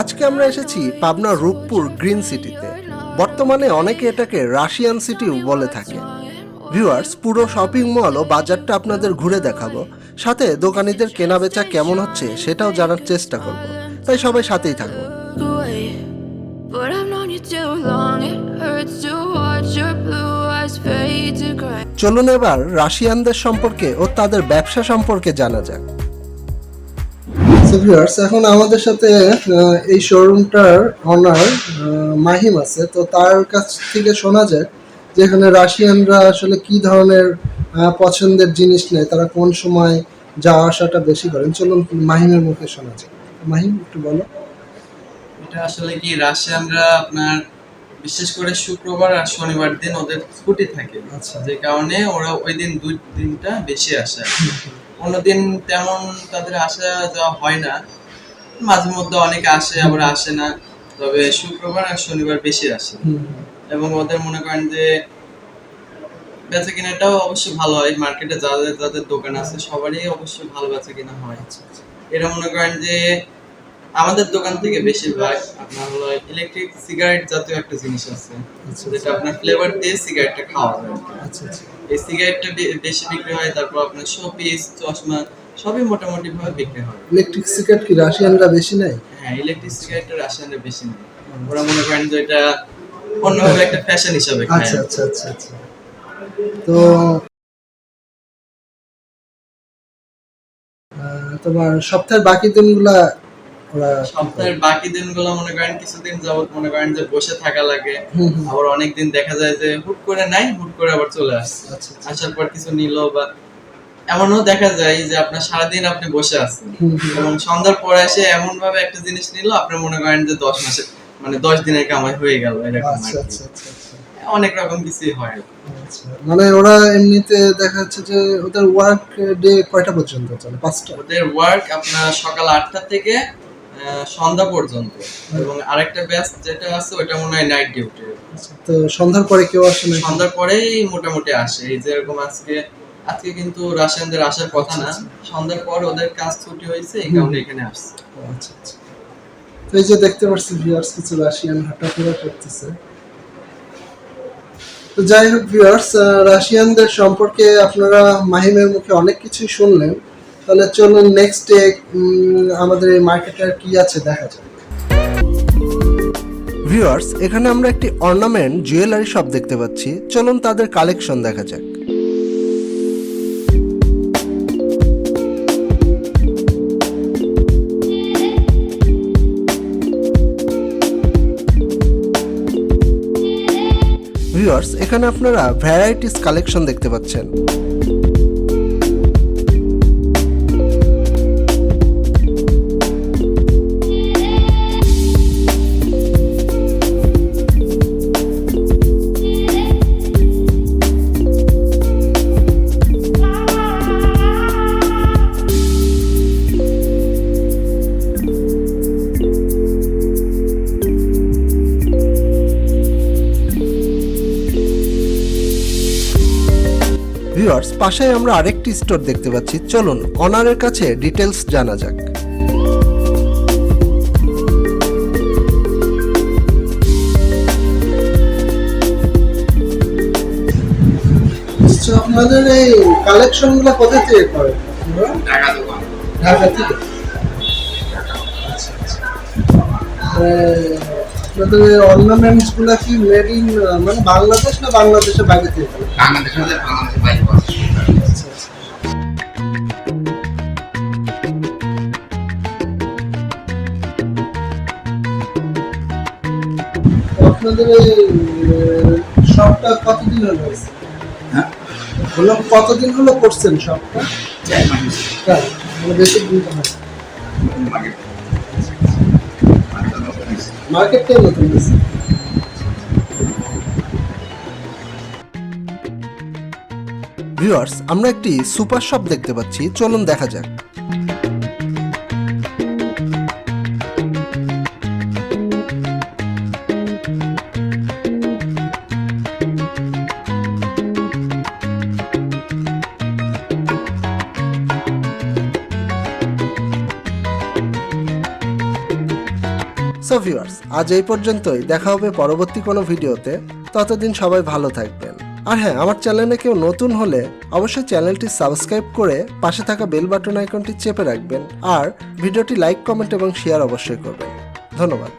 আজকে আমরা এসেছি পাবনা রূপপুর গ্রিন সিটিতে। বর্তমানে অনেকে এটাকে রাশিয়ান সিটিও বলে থাকে। ভিউয়ার্স পুরো শপিং মল ও বাজারটা আপনাদের ঘুরে দেখাবো। সাথে দোকানিদের কেনা বেচা কেমন হচ্ছে সেটাও জানার চেষ্টা করব। তাই সবাই সাথেই gray. চলুন এবার রাশিয়ানদের সম্পর্কে ও তাদের ব্যবসা সম্পর্কে জানা যাক। ভিউয়ার্স এখন আমাদের সাথে এই শোরুমটার অনার মাহিম আছে। তো তার কাছ থেকে শোনা যায় যে এখানে রাশিয়ানরা আসলে কি ধরনের পছন্দের জিনিস নেয় তারা কোন সময় যাওয়া আসাটা বেশি করেন। চলুন মাহিমের মুখে শোনা যায় মাহিম একটু বলো। এটা আসলে কি রাশিয়ানরা আপনার বিশেষ করে শুক্রবার আর শনিবার দিন ওদের ছুটি থাকে। আচ্ছা। যে কারণে ওরা ওই দিন দুই দিনটা বেশি আসে। অন্যদিন তেমন তাদের আসা যাওয়া হয় না। মাঝে মধ্যে অনেকে আসে আবার আসে না। তবে শুক্রবার আর শনিবার বেশি আসে। এবং ওদের মনে করেন যে বেচা কিনাটাও অবশ্যই ভালো হয়। মার্কেটে যাদের যাদের দোকান আছে সবারই অবশ্যই ভালো বেচা কিনা হয় এরা মনে করেন যে আমাদের দোকান থেকে বেশিরভাগ আপনার হলো ইলেকট্রিক সিগারেট জাতীয় একটা জিনিস আছে আচ্ছা, যেটা আপনার ফ্লেভার দিয়ে সিগারেটটা খাওয়া যায়। আচ্ছা আচ্ছা। এই সিগারেটটা বেশি বিক্রি হয় তারপর আপনার শোপিস চশমা সবই মোটামুটি ভাবে বিক্রি হয়। ইলেকট্রিক সিগারেট কি রাশিয়ানরা বেশি নেয়? হ্যাঁ ইলেকট্রিক সিগারেটটা রাশিয়ানরা বেশি নেই ওরা মনে করেন যে এটা অন্যভাবে একটা ফ্যাশন হিসাবে খায়। আচ্ছা আচ্ছা আচ্ছা আচ্ছা। তো তোমার সপ্তাহের বাকি দিনগুলা সপ্তাহের বাকি দিনগুলো মনে করেন কিছুদিন যাবত মনে করেন যে বসে থাকা লাগে। আবার অনেক দিন দেখা যায় যে হুট করে নাই হুট করে আবার চলে আসছে আচ্ছা আচ্ছা। আসার পর কিছু নিল বা এমনও দেখা যায় যে আপনার সারাদিন আপনি বসে আছেন। এবং সন্ধ্যার পরে এসে এমন ভাবে একটা জিনিস নিল আপনি মনে করেন যে দশ মাসে মানে দশ দিনের কামাই হয়ে গেল এরকম আচ্ছা অনেক রকম কিছুই হয়। মানে ওরা এমনিতে দেখা যাচ্ছে যে ওদের ওয়ার্ক ডে কয়টা পর্যন্ত চলে পাঁচটা ওদের ওয়ার্ক আপনার সকাল আটটা থেকে সন্ধ্যা পর্যন্ত। এবং আরেকটা ব্যাচ যেটা আছে ওটা মনে হয় নাইট ডিউটি আচ্ছা, তো সন্ধ্যার পরে কেউ আসে না সন্ধ্যার পরেই মোটামুটি আসে। এই যেরকম আজকে আজকে কিন্তু রাশিয়ানদের আসার কথা না। সন্ধ্যার পর ওদের কাজ ছুটি হয়েছে এই কারণে এখানে আসছে। আচ্ছা আচ্ছা। তো এই যে দেখতে পাচ্ছি ভিউয়ার্স কিছু রাশিয়ান হাঁটাফেরা করতেছে। তো যাই হোক ভিউয়ার্স রাশিয়ানদের সম্পর্কে আপনারা মাহিমের মুখে অনেক কিছুই শুনলেন। তাহলে চলুন নেক্সট ডে আমাদের এই মার্কেটে কি আছে দেখা যাক। ভিউয়ার্স এখানে আমরা একটি অর্নামেন্ট জুয়েলারি শপ দেখতে পাচ্ছি। চলুন তাদের কালেকশন দেখা যাক। ভিউয়ার্স এখানে আপনারা ভ্যারাইটিস কালেকশন দেখতে পাচ্ছেন। ভিউয়ার্স পাশে আমরা আরেকটি স্টোর দেখতে পাচ্ছি। চলুন অনারের কাছে ডিটেলস জানা যাক। আপনাদের এই কালেকশনগুলো কোথা থেকে করেন? টাকা দোকান ঢাকা থেকে? আচ্ছা, আচ্ছা। আপনাদের অর্নামেন্টসগুলা কি মেড ইন মানে বাংলাদেশ না বাংলাদেশের বাইরে থেকে করেন? আপনাদের শপটা কতদিন হলো? হ্যাঁ? হলো কতদিন হলো করছেন শপটা চার মাস। মানে বেশি দিন তো মার্কেট। মার্কেটটাই নতুন ভিউয়ার্স আমরা একটি সুপার শপ দেখতে পাচ্ছি। চলুন দেখা যাক। সো ভিউয়ার্স আজ এই পর্যন্তই। দেখা হবে পরবর্তী কোনো ভিডিওতে। ততদিন সবাই ভালো থাকবেন। আর হ্যাঁ আমার চ্যানেলে কেউ নতুন হলে অবশ্যই চ্যানেলটি সাবস্ক্রাইব করে পাশে থাকা বেল বাটন আইকনটি চেপে রাখবেন। আর ভিডিওটি লাইক, কমেন্ট এবং শেয়ার অবশ্যই করবেন। ধন্যবাদ।